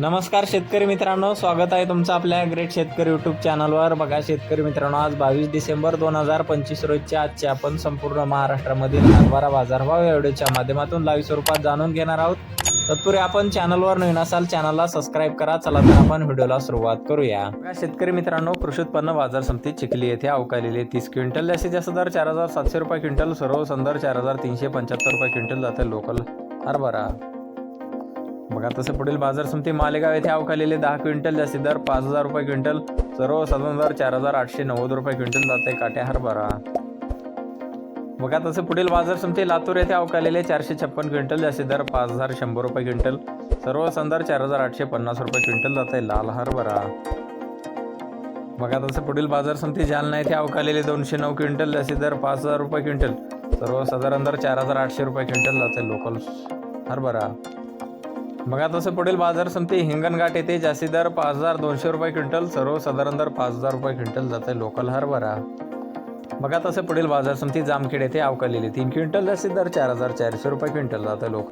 नमस्कार शेतकरी मित्रांनो स्वागत आहे तुमचं आपल्या ग्रेट शेतकरी यूट्यूब चॅनलवर बघा शेतकरी मित्रांनो आज बावीस डिसेंबर दोन हजार पंचवीस रोजच्या आजचे आपण संपूर्ण महाराष्ट्रामधील हरभरा बाजारभाव या व्हिडिओच्या माध्यमातून लाईव्ह स्वरूपात जाणून घेणार आहोत. तत्पूर्वी आपण चॅनलवर नवीन असाल चॅनलला सबस्क्राईब करा. चला तर आपण व्हिडिओला सुरुवात करूया. शेतकरी मित्रांनो कृषी उत्पन्न बाजार समिती चिखली येथे अवकालेले तीस क्विंटल जास्तीत जास्त दर चार हजार सातशे रुपये क्विंटल सर्व संदर चार हजार तीनशे पंच्याहत्तर रुपये क्विंटल जाते लोकल हरभरा. बघा तसं पुढील बाजार समिती मालेगाव येथे अवकालेले दहा क्विंटल जास्ती दर पाच हजार रुपये क्विंटल सर्व साधारण दर चार हजार आठशे नव्वद रुपये क्विंटल जाते काटे हरभरा बघा तसे पुढील बाजार समिती लातूर येथे अवकालेले चारशे छप्पन क्विंटल जास्ती दर पाच हजार शंभर रुपये क्विंटल सर्व संदर चार हजार आठशे पन्नास रुपये क्विंटल जाते लाल हरभरा बघा तसे पुढील बाजार समिती जालना येथे अवकालेले दोनशे नऊ क्विंटल जास्ती दर पाच हजार रुपये क्विंटल सर्व साधारण दर चार हजार आठशे रुपये क्विंटल जाते लोकल हरभरा बघा तसं पुढील बाजार समिती हिंगणघाट येथे जास्ती दर पाच हजार दोनशे रुपये क्विंटल सर्व साधारण दर पाच हजार रुपये क्विंटल जाते लोकल हरभरा. बघा तसं पुढील बाजार समिती जामखेड येथे अवकालेली तीन क्विंटल जास्ती दर चार हजार चारशे रुपये क्विंटल जाते लोक